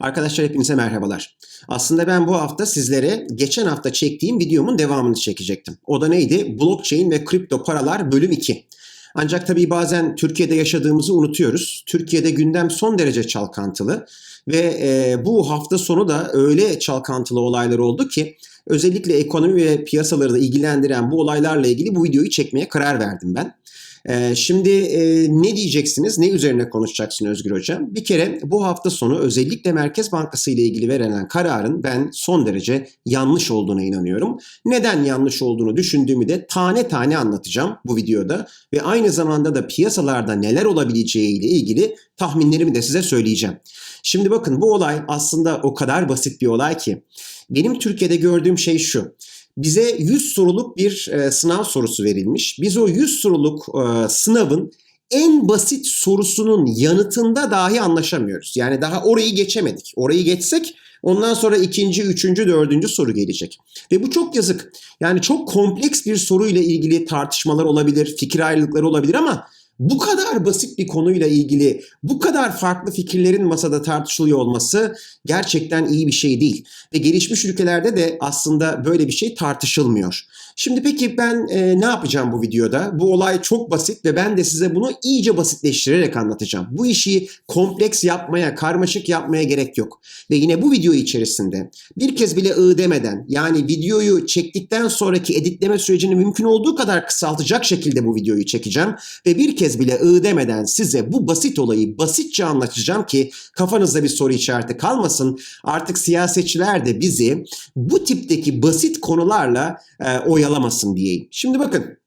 Arkadaşlar hepinize merhabalar. Aslında ben bu hafta sizlere geçen hafta çektiğim videomun devamını çekecektim. O da neydi? Blockchain ve kripto paralar bölüm 2. Ancak tabii bazen Türkiye'de yaşadığımızı unutuyoruz. Türkiye'de gündem son derece çalkantılı ve e, bu hafta sonu da öyle çalkantılı olaylar oldu ki özellikle ekonomi ve piyasaları da ilgilendiren bu olaylarla ilgili bu videoyu çekmeye karar verdim ben. Ee, şimdi e, ne diyeceksiniz? Ne üzerine konuşacaksın Özgür Hocam? Bir kere bu hafta sonu özellikle Merkez Bankası ile ilgili verilen kararın ben son derece yanlış olduğuna inanıyorum. Neden yanlış olduğunu düşündüğümü de tane tane anlatacağım bu videoda ve aynı zamanda da piyasalarda neler olabileceği ile ilgili tahminlerimi de size söyleyeceğim. Şimdi bakın bu olay aslında o kadar basit bir olay ki benim Türkiye'de gördüğüm şey şu bize 100 soruluk bir e, sınav sorusu verilmiş. Biz o 100 soruluk e, sınavın en basit sorusunun yanıtında dahi anlaşamıyoruz. Yani daha orayı geçemedik. Orayı geçsek ondan sonra ikinci, üçüncü, dördüncü soru gelecek. Ve bu çok yazık. Yani çok kompleks bir soruyla ilgili tartışmalar olabilir, fikir ayrılıkları olabilir ama bu kadar basit bir konuyla ilgili bu kadar farklı fikirlerin masada tartışılıyor olması gerçekten iyi bir şey değil. Ve gelişmiş ülkelerde de aslında böyle bir şey tartışılmıyor. Şimdi peki ben e, ne yapacağım bu videoda? Bu olay çok basit ve ben de size bunu iyice basitleştirerek anlatacağım. Bu işi kompleks yapmaya, karmaşık yapmaya gerek yok. Ve yine bu video içerisinde bir kez bile ı demeden yani videoyu çektikten sonraki editleme sürecini mümkün olduğu kadar kısaltacak şekilde bu videoyu çekeceğim. Ve bir kez bile ı demeden size bu basit olayı basitçe anlatacağım ki kafanızda bir soru işareti kalmasın. Artık siyasetçiler de bizi bu tipteki basit konularla e, oyalamasın diyeyim. Şimdi bakın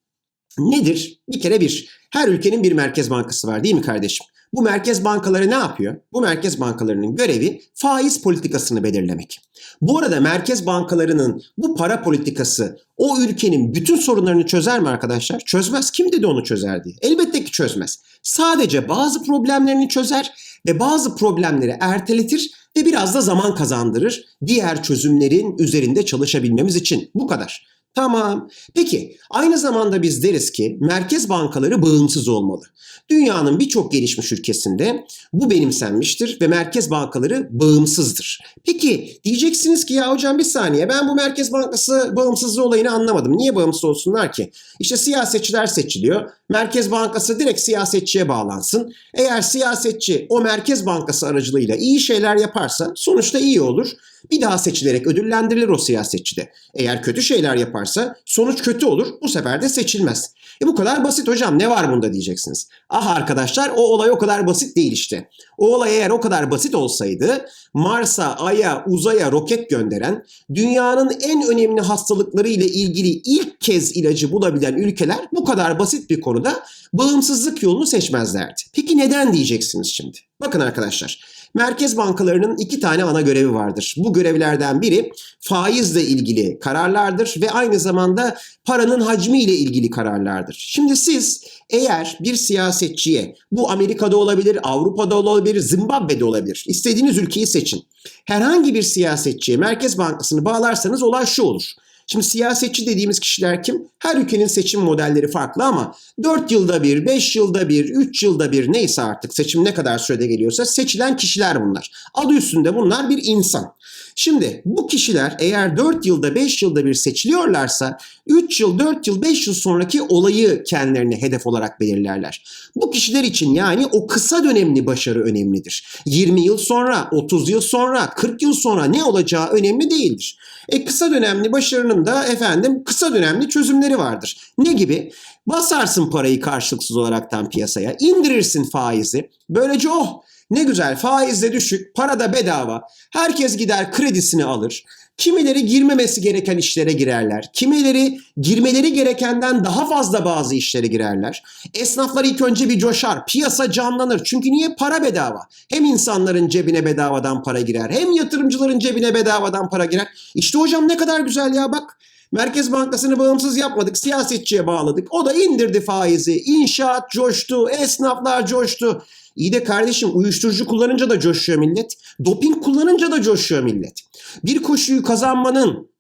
nedir? Bir kere bir. Her ülkenin bir merkez bankası var değil mi kardeşim? Bu merkez bankaları ne yapıyor? Bu merkez bankalarının görevi faiz politikasını belirlemek. Bu arada merkez bankalarının bu para politikası o ülkenin bütün sorunlarını çözer mi arkadaşlar? Çözmez. Kim dedi onu çözer diye? Elbette ki çözmez. Sadece bazı problemlerini çözer ve bazı problemleri erteletir ve biraz da zaman kazandırır diğer çözümlerin üzerinde çalışabilmemiz için. Bu kadar. Tamam. Peki aynı zamanda biz deriz ki merkez bankaları bağımsız olmalı. Dünyanın birçok gelişmiş ülkesinde bu benimsenmiştir ve merkez bankaları bağımsızdır. Peki diyeceksiniz ki ya hocam bir saniye ben bu merkez bankası bağımsızlığı olayını anlamadım. Niye bağımsız olsunlar ki? İşte siyasetçiler seçiliyor. Merkez bankası direkt siyasetçiye bağlansın. Eğer siyasetçi o merkez bankası aracılığıyla iyi şeyler yaparsa sonuçta iyi olur. Bir daha seçilerek ödüllendirilir o siyasetçi de. Eğer kötü şeyler yaparsa sonuç kötü olur. Bu sefer de seçilmez. E bu kadar basit hocam ne var bunda diyeceksiniz. Ah arkadaşlar o olay o kadar basit değil işte. O olay eğer o kadar basit olsaydı Mars'a, Ay'a, uzaya roket gönderen dünyanın en önemli hastalıkları ile ilgili ilk kez ilacı bulabilen ülkeler bu kadar basit bir konuda bağımsızlık yolunu seçmezlerdi. Peki neden diyeceksiniz şimdi? Bakın arkadaşlar merkez bankalarının iki tane ana görevi vardır. Bu görevlerden biri faizle ilgili kararlardır ve aynı zamanda paranın hacmi ile ilgili kararlardır. Şimdi siz eğer bir siyasetçiye bu Amerika'da olabilir, Avrupa'da olabilir, Zimbabwe'de olabilir. istediğiniz ülkeyi seçin. Herhangi bir siyasetçiye Merkez Bankası'nı bağlarsanız olay şu olur. Şimdi siyasetçi dediğimiz kişiler kim? Her ülkenin seçim modelleri farklı ama 4 yılda bir, 5 yılda bir, 3 yılda bir neyse artık seçim ne kadar sürede geliyorsa seçilen kişiler bunlar. Adı üstünde bunlar bir insan. Şimdi bu kişiler eğer 4 yılda 5 yılda bir seçiliyorlarsa 3 yıl, 4 yıl, 5 yıl sonraki olayı kendilerine hedef olarak belirlerler. Bu kişiler için yani o kısa dönemli başarı önemlidir. 20 yıl sonra, 30 yıl sonra, 40 yıl sonra ne olacağı önemli değildir. E kısa dönemli başarının da efendim kısa dönemli çözümleri vardır. Ne gibi? Basarsın parayı karşılıksız olaraktan piyasaya, indirirsin faizi. Böylece oh ne güzel faiz de düşük, para da bedava. Herkes gider kredisini alır. Kimileri girmemesi gereken işlere girerler. Kimileri girmeleri gerekenden daha fazla bazı işlere girerler. Esnaflar ilk önce bir coşar. Piyasa canlanır. Çünkü niye? Para bedava. Hem insanların cebine bedavadan para girer. Hem yatırımcıların cebine bedavadan para girer. İşte hocam ne kadar güzel ya bak. Merkez Bankası'nı bağımsız yapmadık, siyasetçiye bağladık. O da indirdi faizi. İnşaat coştu, esnaflar coştu. İyi de kardeşim uyuşturucu kullanınca da coşuyor millet. Doping kullanınca da coşuyor millet. Bir koşuyu kazanmanın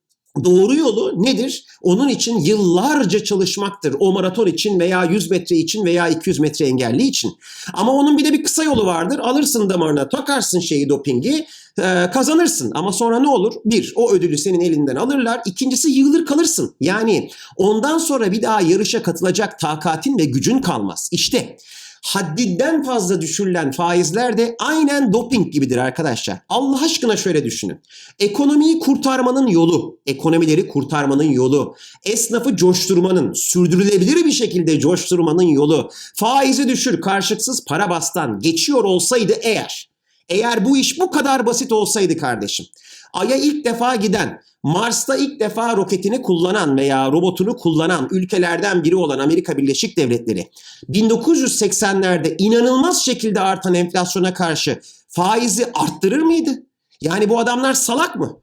Doğru yolu nedir? Onun için yıllarca çalışmaktır. O maraton için veya 100 metre için veya 200 metre engelli için. Ama onun bir de bir kısa yolu vardır. Alırsın damarına, takarsın şeyi dopingi, e, kazanırsın. Ama sonra ne olur? Bir, o ödülü senin elinden alırlar. İkincisi yığılır kalırsın. Yani ondan sonra bir daha yarışa katılacak takatin ve gücün kalmaz. İşte haddinden fazla düşürülen faizler de aynen doping gibidir arkadaşlar. Allah aşkına şöyle düşünün. Ekonomiyi kurtarmanın yolu, ekonomileri kurtarmanın yolu, esnafı coşturmanın, sürdürülebilir bir şekilde coşturmanın yolu, faizi düşür, karşılıksız para bastan geçiyor olsaydı eğer, eğer bu iş bu kadar basit olsaydı kardeşim, Ay'a ilk defa giden, Mars'ta ilk defa roketini kullanan veya robotunu kullanan ülkelerden biri olan Amerika Birleşik Devletleri 1980'lerde inanılmaz şekilde artan enflasyona karşı faizi arttırır mıydı? Yani bu adamlar salak mı?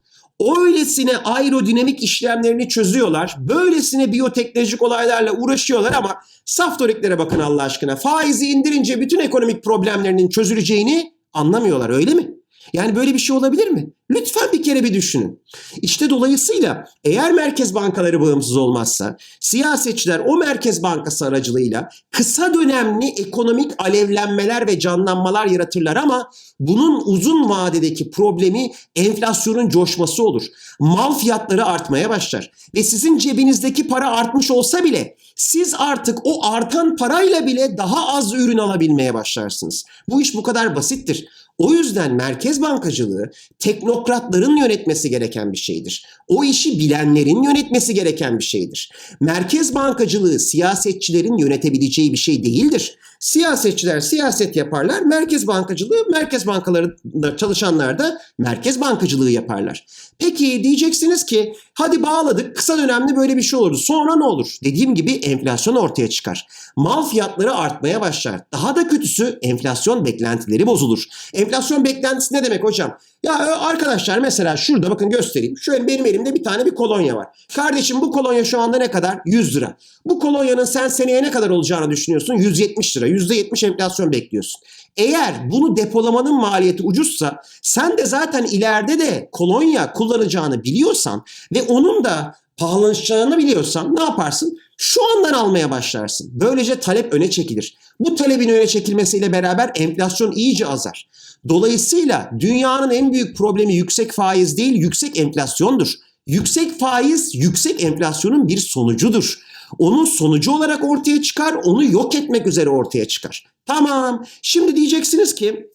Öylesine aerodinamik işlemlerini çözüyorlar. Böylesine biyoteknolojik olaylarla uğraşıyorlar ama saftoriklere bakın Allah aşkına. Faizi indirince bütün ekonomik problemlerinin çözüleceğini anlamıyorlar öyle mi? Yani böyle bir şey olabilir mi? Lütfen bir kere bir düşünün. İşte dolayısıyla eğer merkez bankaları bağımsız olmazsa siyasetçiler o merkez bankası aracılığıyla kısa dönemli ekonomik alevlenmeler ve canlanmalar yaratırlar ama bunun uzun vadedeki problemi enflasyonun coşması olur. Mal fiyatları artmaya başlar ve sizin cebinizdeki para artmış olsa bile siz artık o artan parayla bile daha az ürün alabilmeye başlarsınız. Bu iş bu kadar basittir. O yüzden merkez bankacılığı teknokratların yönetmesi gereken bir şeydir. O işi bilenlerin yönetmesi gereken bir şeydir. Merkez bankacılığı siyasetçilerin yönetebileceği bir şey değildir. Siyasetçiler siyaset yaparlar, merkez bankacılığı merkez bankalarında çalışanlar da merkez bankacılığı yaparlar. Peki diyeceksiniz ki hadi bağladık kısa dönemli böyle bir şey olurdu. Sonra ne olur? Dediğim gibi enflasyon ortaya çıkar. Mal fiyatları artmaya başlar. Daha da kötüsü enflasyon beklentileri bozulur. Enflasyon beklentisi ne demek hocam? Ya e, arkadaşlar mesela şurada bakın göstereyim. Şöyle benim elimde bir tane bir kolonya var. Kardeşim bu kolonya şu anda ne kadar? 100 lira. Bu kolonyanın sen seneye ne kadar olacağını düşünüyorsun? 170 lira. %70 enflasyon bekliyorsun. Eğer bunu depolamanın maliyeti ucuzsa sen de zaten ileride de kolonya kullanacağını biliyorsan ve onun da pahalanacağını biliyorsan ne yaparsın? Şu andan almaya başlarsın. Böylece talep öne çekilir. Bu talebin öne çekilmesiyle beraber enflasyon iyice azar. Dolayısıyla dünyanın en büyük problemi yüksek faiz değil, yüksek enflasyondur. Yüksek faiz, yüksek enflasyonun bir sonucudur. Onun sonucu olarak ortaya çıkar, onu yok etmek üzere ortaya çıkar. Tamam. Şimdi diyeceksiniz ki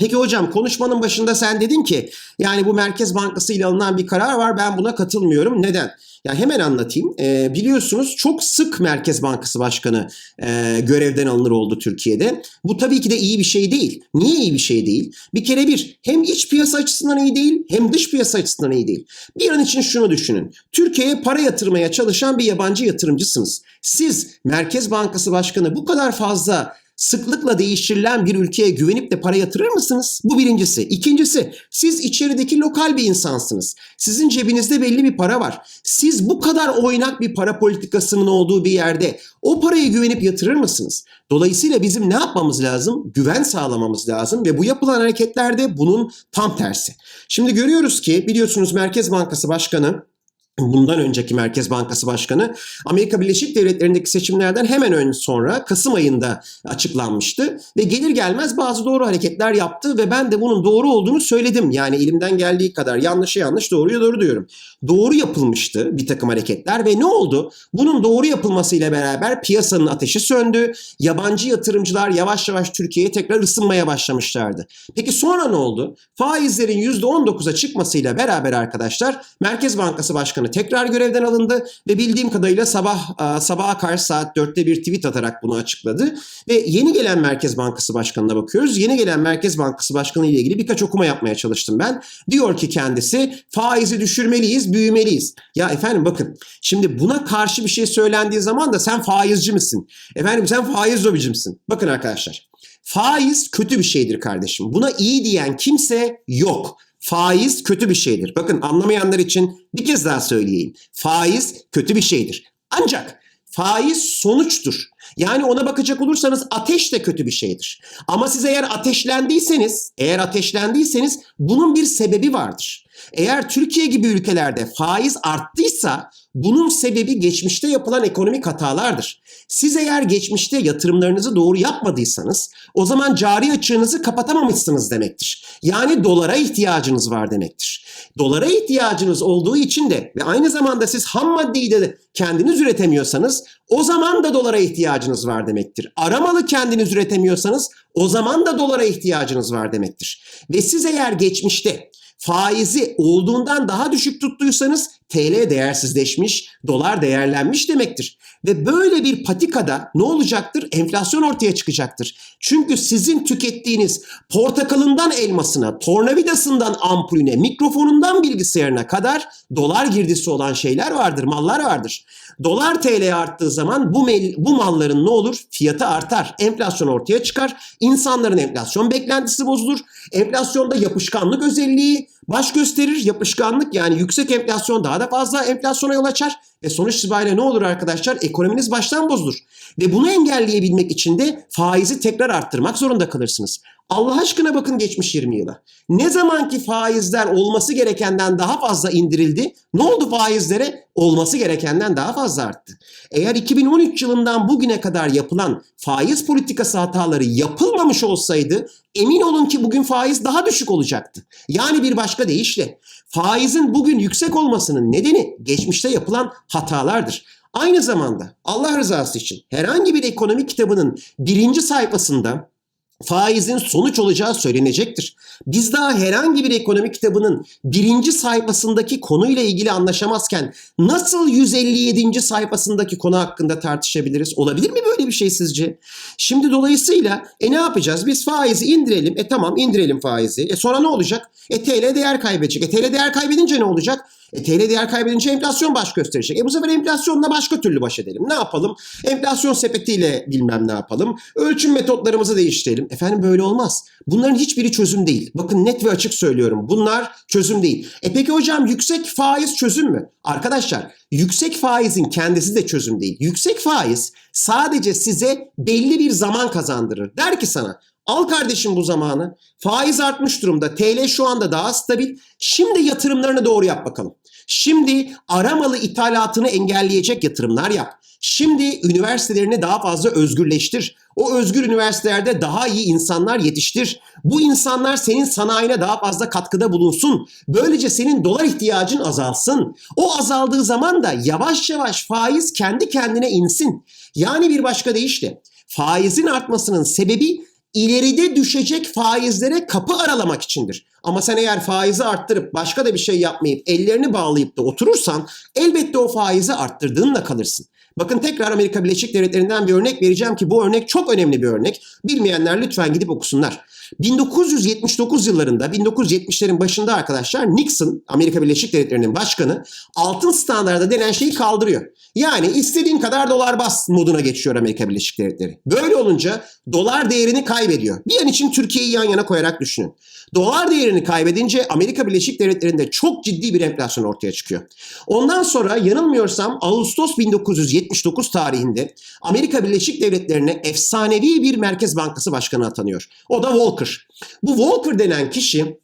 Peki hocam konuşmanın başında sen dedin ki yani bu Merkez Bankası ile alınan bir karar var ben buna katılmıyorum. Neden? Ya hemen anlatayım. E, biliyorsunuz çok sık Merkez Bankası Başkanı e, görevden alınır oldu Türkiye'de. Bu tabii ki de iyi bir şey değil. Niye iyi bir şey değil? Bir kere bir hem iç piyasa açısından iyi değil hem dış piyasa açısından iyi değil. Bir an için şunu düşünün. Türkiye'ye para yatırmaya çalışan bir yabancı yatırımcısınız. Siz Merkez Bankası Başkanı bu kadar fazla sıklıkla değiştirilen bir ülkeye güvenip de para yatırır mısınız? Bu birincisi. İkincisi siz içerideki lokal bir insansınız. Sizin cebinizde belli bir para var. Siz bu kadar oynak bir para politikasının olduğu bir yerde o parayı güvenip yatırır mısınız? Dolayısıyla bizim ne yapmamız lazım? Güven sağlamamız lazım ve bu yapılan hareketlerde bunun tam tersi. Şimdi görüyoruz ki biliyorsunuz Merkez Bankası Başkanı bundan önceki Merkez Bankası Başkanı Amerika Birleşik Devletleri'ndeki seçimlerden hemen ön sonra Kasım ayında açıklanmıştı ve gelir gelmez bazı doğru hareketler yaptı ve ben de bunun doğru olduğunu söyledim. Yani elimden geldiği kadar yanlışı yanlış doğruyu doğru diyorum. Doğru yapılmıştı bir takım hareketler ve ne oldu? Bunun doğru yapılmasıyla beraber piyasanın ateşi söndü. Yabancı yatırımcılar yavaş yavaş Türkiye'ye tekrar ısınmaya başlamışlardı. Peki sonra ne oldu? Faizlerin %19'a çıkmasıyla beraber arkadaşlar Merkez Bankası Başkanı Başkanı tekrar görevden alındı ve bildiğim kadarıyla sabah e, sabaha karşı saat 4'te bir tweet atarak bunu açıkladı. Ve yeni gelen Merkez Bankası Başkanı'na bakıyoruz. Yeni gelen Merkez Bankası Başkanı ile ilgili birkaç okuma yapmaya çalıştım ben. Diyor ki kendisi faizi düşürmeliyiz, büyümeliyiz. Ya efendim bakın şimdi buna karşı bir şey söylendiği zaman da sen faizci misin? Efendim sen faiz lobici misin? Bakın arkadaşlar. Faiz kötü bir şeydir kardeşim. Buna iyi diyen kimse yok. Faiz kötü bir şeydir. Bakın anlamayanlar için bir kez daha söyleyeyim. Faiz kötü bir şeydir. Ancak faiz sonuçtur. Yani ona bakacak olursanız ateş de kötü bir şeydir. Ama siz eğer ateşlendiyseniz, eğer ateşlendiyseniz bunun bir sebebi vardır. Eğer Türkiye gibi ülkelerde faiz arttıysa bunun sebebi geçmişte yapılan ekonomik hatalardır. Siz eğer geçmişte yatırımlarınızı doğru yapmadıysanız o zaman cari açığınızı kapatamamışsınız demektir. Yani dolara ihtiyacınız var demektir. Dolara ihtiyacınız olduğu için de ve aynı zamanda siz ham maddeyi de kendiniz üretemiyorsanız o zaman da dolara ihtiyacınız var demektir. Aramalı kendiniz üretemiyorsanız o zaman da dolara ihtiyacınız var demektir. Ve siz eğer geçmişte faizi olduğundan daha düşük tuttuysanız TL değersizleşmiş, dolar değerlenmiş demektir. Ve böyle bir patikada ne olacaktır? Enflasyon ortaya çıkacaktır. Çünkü sizin tükettiğiniz portakalından elmasına, tornavidasından ampulüne, mikrofonundan bilgisayarına kadar dolar girdisi olan şeyler vardır, mallar vardır. Dolar TL arttığı zaman bu, mel- bu malların ne olur? Fiyatı artar. Enflasyon ortaya çıkar. İnsanların enflasyon beklentisi bozulur. Enflasyonda yapışkanlık özelliği baş gösterir. Yapışkanlık yani yüksek enflasyon daha da fazla enflasyona yol açar. Ve sonuç itibariyle ne olur arkadaşlar? Ekonominiz baştan bozulur. Ve bunu engelleyebilmek için de faizi tekrar arttırmak zorunda kalırsınız. Allah aşkına bakın geçmiş 20 yıla. Ne zamanki faizler olması gerekenden daha fazla indirildi, ne oldu faizlere? Olması gerekenden daha fazla arttı. Eğer 2013 yılından bugüne kadar yapılan faiz politikası hataları yapılmamış olsaydı emin olun ki bugün faiz daha düşük olacaktı. Yani bir başka deyişle faizin bugün yüksek olmasının nedeni geçmişte yapılan hatalardır. Aynı zamanda Allah rızası için herhangi bir ekonomi kitabının birinci sayfasında faizin sonuç olacağı söylenecektir. Biz daha herhangi bir ekonomi kitabının birinci sayfasındaki konuyla ilgili anlaşamazken nasıl 157. sayfasındaki konu hakkında tartışabiliriz? Olabilir mi böyle bir şey sizce? Şimdi dolayısıyla e ne yapacağız? Biz faizi indirelim. E tamam indirelim faizi. E sonra ne olacak? E TL değer kaybedecek. E TL değer kaybedince ne olacak? E, TL değer kaybedince enflasyon baş gösterecek. E bu sefer enflasyonla başka türlü baş edelim. Ne yapalım? Enflasyon sepetiyle bilmem ne yapalım. Ölçüm metotlarımızı değiştirelim. Efendim böyle olmaz. Bunların hiçbiri çözüm değil. Bakın net ve açık söylüyorum. Bunlar çözüm değil. E peki hocam yüksek faiz çözüm mü? Arkadaşlar yüksek faizin kendisi de çözüm değil. Yüksek faiz sadece size belli bir zaman kazandırır. Der ki sana Al kardeşim bu zamanı. Faiz artmış durumda. TL şu anda daha stabil. Şimdi yatırımlarını doğru yap bakalım. Şimdi aramalı ithalatını engelleyecek yatırımlar yap. Şimdi üniversitelerini daha fazla özgürleştir. O özgür üniversitelerde daha iyi insanlar yetiştir. Bu insanlar senin sanayine daha fazla katkıda bulunsun. Böylece senin dolar ihtiyacın azalsın. O azaldığı zaman da yavaş yavaş faiz kendi kendine insin. Yani bir başka deyişle faizin artmasının sebebi ileride düşecek faizlere kapı aralamak içindir. Ama sen eğer faizi arttırıp başka da bir şey yapmayıp ellerini bağlayıp da oturursan elbette o faizi arttırdığınla kalırsın. Bakın tekrar Amerika Birleşik Devletleri'nden bir örnek vereceğim ki bu örnek çok önemli bir örnek. Bilmeyenler lütfen gidip okusunlar. 1979 yıllarında 1970'lerin başında arkadaşlar Nixon Amerika Birleşik Devletleri'nin başkanı altın standardı denen şeyi kaldırıyor. Yani istediğin kadar dolar bas moduna geçiyor Amerika Birleşik Devletleri. Böyle olunca dolar değerini kaybediyor. Bir an için Türkiye'yi yan yana koyarak düşünün. Dolar değerini kaybedince Amerika Birleşik Devletleri'nde çok ciddi bir enflasyon ortaya çıkıyor. Ondan sonra yanılmıyorsam Ağustos 1979 tarihinde Amerika Birleşik Devletleri'ne efsanevi bir Merkez Bankası Başkanı atanıyor. O da Volcker. Bu Volcker denen kişi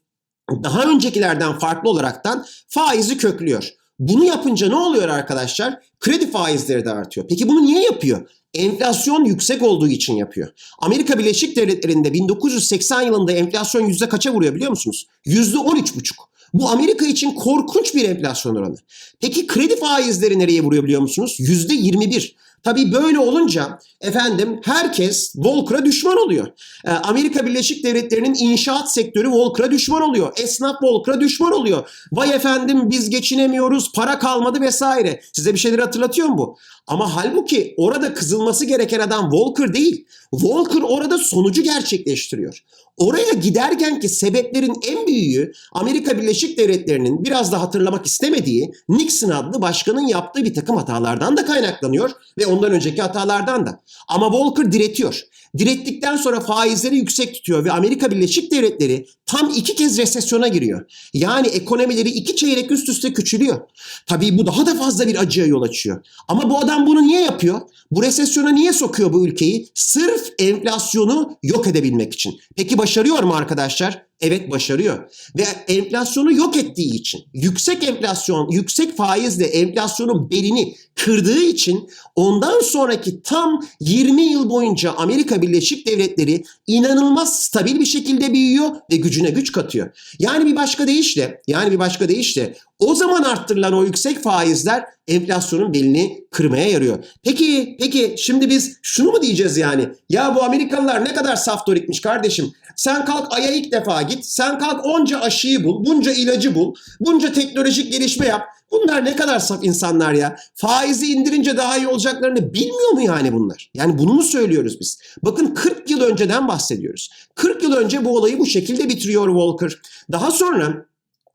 daha öncekilerden farklı olaraktan faizi köklüyor. Bunu yapınca ne oluyor arkadaşlar? Kredi faizleri de artıyor. Peki bunu niye yapıyor? Enflasyon yüksek olduğu için yapıyor. Amerika Birleşik Devletleri'nde 1980 yılında enflasyon yüzde kaça vuruyor biliyor musunuz? Yüzde 13,5. Bu Amerika için korkunç bir enflasyon oranı. Peki kredi faizleri nereye vuruyor biliyor musunuz? Yüzde 21. Tabii böyle olunca efendim herkes Volcker'a düşman oluyor. Ee, Amerika Birleşik Devletleri'nin inşaat sektörü Volcker'a düşman oluyor. Esnaf Volcker'a düşman oluyor. Vay efendim biz geçinemiyoruz, para kalmadı vesaire. Size bir şeyleri hatırlatıyor mu bu? Ama halbuki orada kızılması gereken adam Volcker değil. Volcker orada sonucu gerçekleştiriyor. Oraya giderken ki sebeplerin en büyüğü Amerika Birleşik Devletleri'nin biraz da hatırlamak istemediği Nixon adlı başkanın yaptığı bir takım hatalardan da kaynaklanıyor ve ondan önceki hatalardan da. Ama Volcker diretiyor. Direttikten sonra faizleri yüksek tutuyor ve Amerika Birleşik Devletleri tam iki kez resesyona giriyor. Yani ekonomileri iki çeyrek üst üste küçülüyor. Tabii bu daha da fazla bir acıya yol açıyor. Ama bu adam bunu niye yapıyor? Bu resesyona niye sokuyor bu ülkeyi? Sırf enflasyonu yok edebilmek için. Peki başarıyor mu arkadaşlar? Evet başarıyor. Ve enflasyonu yok ettiği için, yüksek enflasyon, yüksek faizle enflasyonun belini kırdığı için ondan sonraki tam 20 yıl boyunca Amerika Birleşik Devletleri inanılmaz stabil bir şekilde büyüyor ve gücüne güç katıyor. Yani bir başka deyişle, yani bir başka deyişle o zaman arttırılan o yüksek faizler enflasyonun belini kırmaya yarıyor. Peki, peki şimdi biz şunu mu diyeceğiz yani? Ya bu Amerikalılar ne kadar saftorikmiş kardeşim. Sen kalk Ay'a ilk defa git. Sen kalk onca aşıyı bul, bunca ilacı bul, bunca teknolojik gelişme yap. Bunlar ne kadar saf insanlar ya. Faizi indirince daha iyi olacaklarını bilmiyor mu yani bunlar? Yani bunu mu söylüyoruz biz? Bakın 40 yıl önceden bahsediyoruz. 40 yıl önce bu olayı bu şekilde bitiriyor Walker. Daha sonra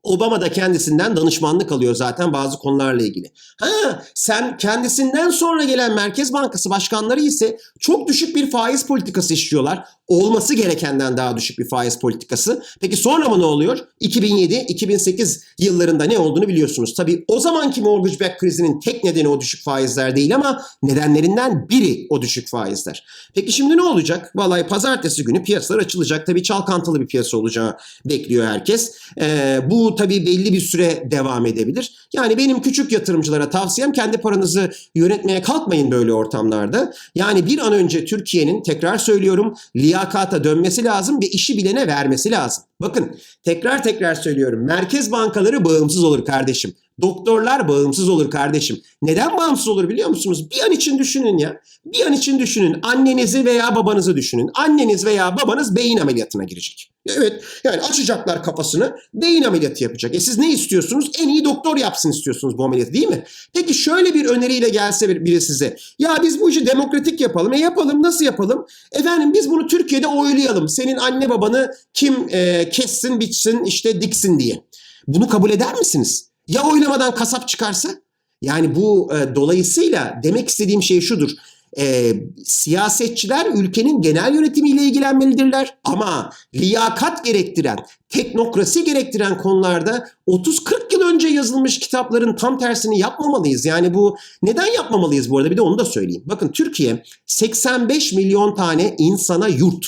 Obama da kendisinden danışmanlık alıyor zaten bazı konularla ilgili. Ha, sen kendisinden sonra gelen Merkez Bankası başkanları ise çok düşük bir faiz politikası işliyorlar. Olması gerekenden daha düşük bir faiz politikası. Peki sonra mı ne oluyor? 2007-2008 yıllarında ne olduğunu biliyorsunuz. Tabii o zamanki mortgage back krizinin tek nedeni o düşük faizler değil ama nedenlerinden biri o düşük faizler. Peki şimdi ne olacak? Vallahi pazartesi günü piyasalar açılacak. Tabii çalkantılı bir piyasa olacağı bekliyor herkes. Ee, bu tabii belli bir süre devam edebilir. Yani benim küçük yatırımcılara tavsiyem kendi paranızı yönetmeye kalkmayın böyle ortamlarda. Yani bir an önce Türkiye'nin tekrar söylüyorum liyakata dönmesi lazım ve işi bilene vermesi lazım. Bakın tekrar tekrar söylüyorum. Merkez bankaları bağımsız olur kardeşim. Doktorlar bağımsız olur kardeşim. Neden bağımsız olur biliyor musunuz? Bir an için düşünün ya. Bir an için düşünün. Annenizi veya babanızı düşünün. Anneniz veya babanız beyin ameliyatına girecek. Evet yani açacaklar kafasını beyin ameliyatı yapacak. E siz ne istiyorsunuz? En iyi doktor yapsın istiyorsunuz bu ameliyatı değil mi? Peki şöyle bir öneriyle gelse bir- biri size. Ya biz bu işi demokratik yapalım. E yapalım nasıl yapalım? Efendim biz bunu Türkiye'de oylayalım. Senin anne babanı kim e, kessin biçsin işte diksin diye. Bunu kabul eder misiniz? Ya oylamadan kasap çıkarsa? Yani bu e, dolayısıyla demek istediğim şey şudur. E, siyasetçiler ülkenin genel yönetimiyle ilgilenmelidirler ama liyakat gerektiren, teknokrasi gerektiren konularda 30-40 yıl önce yazılmış kitapların tam tersini yapmamalıyız. Yani bu neden yapmamalıyız bu arada bir de onu da söyleyeyim. Bakın Türkiye 85 milyon tane insana yurt.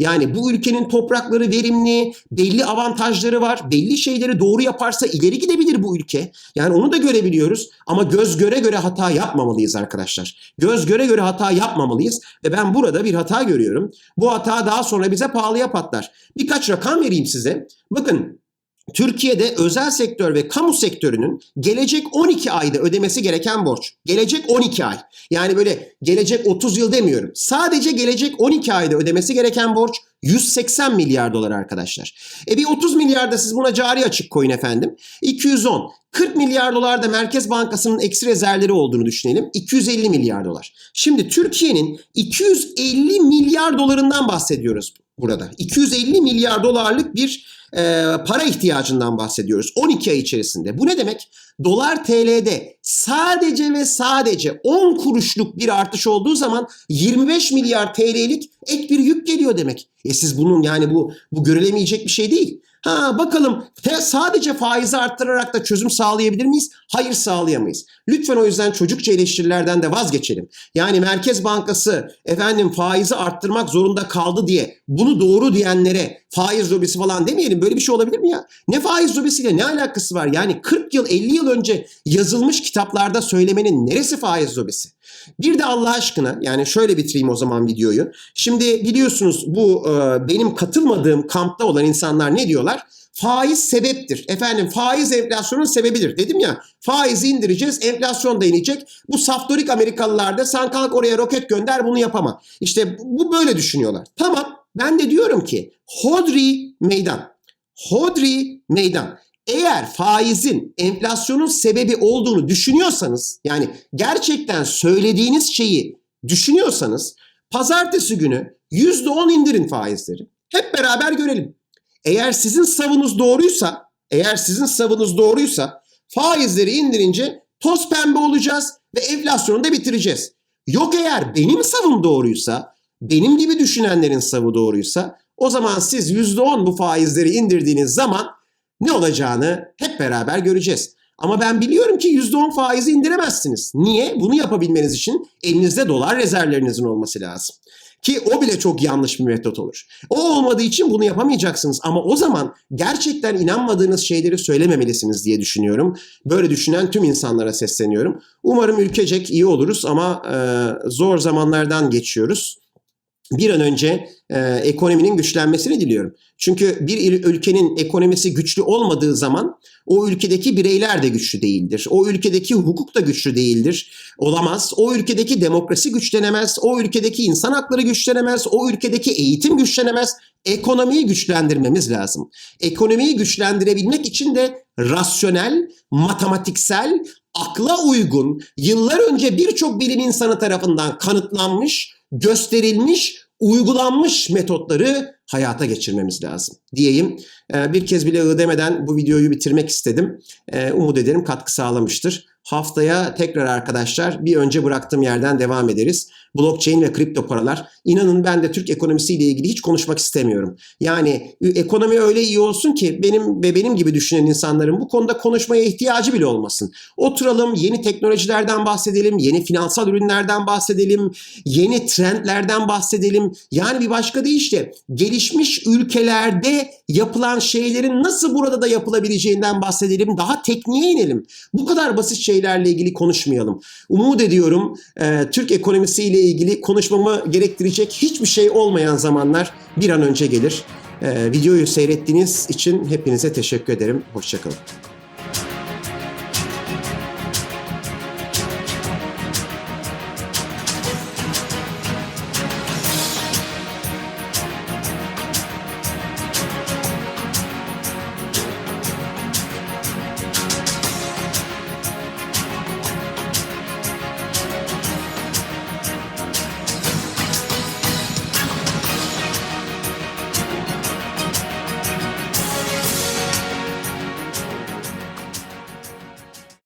Yani bu ülkenin toprakları verimli, belli avantajları var. Belli şeyleri doğru yaparsa ileri gidebilir bu ülke. Yani onu da görebiliyoruz ama göz göre göre hata yapmamalıyız arkadaşlar. Göz göre göre hata yapmamalıyız ve ben burada bir hata görüyorum. Bu hata daha sonra bize pahalıya patlar. Birkaç rakam vereyim size. Bakın Türkiye'de özel sektör ve kamu sektörünün gelecek 12 ayda ödemesi gereken borç. Gelecek 12 ay. Yani böyle gelecek 30 yıl demiyorum. Sadece gelecek 12 ayda ödemesi gereken borç 180 milyar dolar arkadaşlar. E bir 30 milyar da siz buna cari açık koyun efendim. 210. 40 milyar dolar da Merkez Bankası'nın eksi rezervleri olduğunu düşünelim. 250 milyar dolar. Şimdi Türkiye'nin 250 milyar dolarından bahsediyoruz burada. 250 milyar dolarlık bir e, para ihtiyacından bahsediyoruz 12 ay içerisinde. Bu ne demek? Dolar TL'de sadece ve sadece 10 kuruşluk bir artış olduğu zaman 25 milyar TL'lik ek bir yük geliyor demek. E siz bunun yani bu bu görülemeyecek bir şey değil. Ha bakalım sadece faizi arttırarak da çözüm sağlayabilir miyiz? Hayır sağlayamayız. Lütfen o yüzden çocukça eleştirilerden de vazgeçelim. Yani Merkez Bankası efendim faizi arttırmak zorunda kaldı diye bunu doğru diyenlere faiz lobisi falan demeyelim. Böyle bir şey olabilir mi ya? Ne faiz lobisiyle ne alakası var? Yani 40 yıl 50 yıl önce yazılmış kitaplarda söylemenin neresi faiz lobisi? Bir de Allah aşkına yani şöyle bitireyim o zaman videoyu. Şimdi biliyorsunuz bu e, benim katılmadığım kampta olan insanlar ne diyorlar? Faiz sebeptir. Efendim faiz enflasyonun sebebidir. Dedim ya faizi indireceğiz enflasyon da inecek. Bu saftorik Amerikalılar da sen kalk oraya roket gönder bunu yapama. İşte bu böyle düşünüyorlar. Tamam ben de diyorum ki hodri meydan. Hodri meydan. Eğer faizin enflasyonun sebebi olduğunu düşünüyorsanız yani gerçekten söylediğiniz şeyi düşünüyorsanız pazartesi günü %10 indirin faizleri. Hep beraber görelim. Eğer sizin savunuz doğruysa, eğer sizin savunuz doğruysa faizleri indirince toz pembe olacağız ve enflasyonu da bitireceğiz. Yok eğer benim savım doğruysa, benim gibi düşünenlerin savı doğruysa O zaman siz %10 bu faizleri indirdiğiniz zaman ne olacağını hep beraber göreceğiz. Ama ben biliyorum ki %10 faizi indiremezsiniz. Niye? Bunu yapabilmeniz için elinizde dolar rezervlerinizin olması lazım. Ki o bile çok yanlış bir metot olur. O olmadığı için bunu yapamayacaksınız. Ama o zaman gerçekten inanmadığınız şeyleri söylememelisiniz diye düşünüyorum. Böyle düşünen tüm insanlara sesleniyorum. Umarım ülkecek iyi oluruz ama e, zor zamanlardan geçiyoruz. Bir an önce e, ekonominin güçlenmesini diliyorum. Çünkü bir ülkenin ekonomisi güçlü olmadığı zaman o ülkedeki bireyler de güçlü değildir. O ülkedeki hukuk da güçlü değildir. Olamaz. O ülkedeki demokrasi güçlenemez. O ülkedeki insan hakları güçlenemez. O ülkedeki eğitim güçlenemez. Ekonomiyi güçlendirmemiz lazım. Ekonomiyi güçlendirebilmek için de rasyonel, matematiksel, akla uygun, yıllar önce birçok bilim insanı tarafından kanıtlanmış, gösterilmiş, uygulanmış metotları hayata geçirmemiz lazım diyeyim. Ee, Bir kez bile ı demeden bu videoyu bitirmek istedim. Ee, Umut ederim katkı sağlamıştır. Haftaya tekrar arkadaşlar bir önce bıraktığım yerden devam ederiz. Blockchain ve kripto paralar. İnanın ben de Türk ekonomisiyle ilgili hiç konuşmak istemiyorum. Yani ekonomi öyle iyi olsun ki benim ve benim gibi düşünen insanların bu konuda konuşmaya ihtiyacı bile olmasın. Oturalım yeni teknolojilerden bahsedelim, yeni finansal ürünlerden bahsedelim, yeni trendlerden bahsedelim. Yani bir başka deyişle gelişmiş ülkelerde yapılan şeylerin nasıl burada da yapılabileceğinden bahsedelim. Daha tekniğe inelim. Bu kadar basit şeylerle ilgili konuşmayalım. Umut ediyorum e, Türk ekonomisiyle ilgili konuşmamı gerektirecek hiçbir şey olmayan zamanlar bir an önce gelir. E, videoyu seyrettiğiniz için hepinize teşekkür ederim. Hoşçakalın.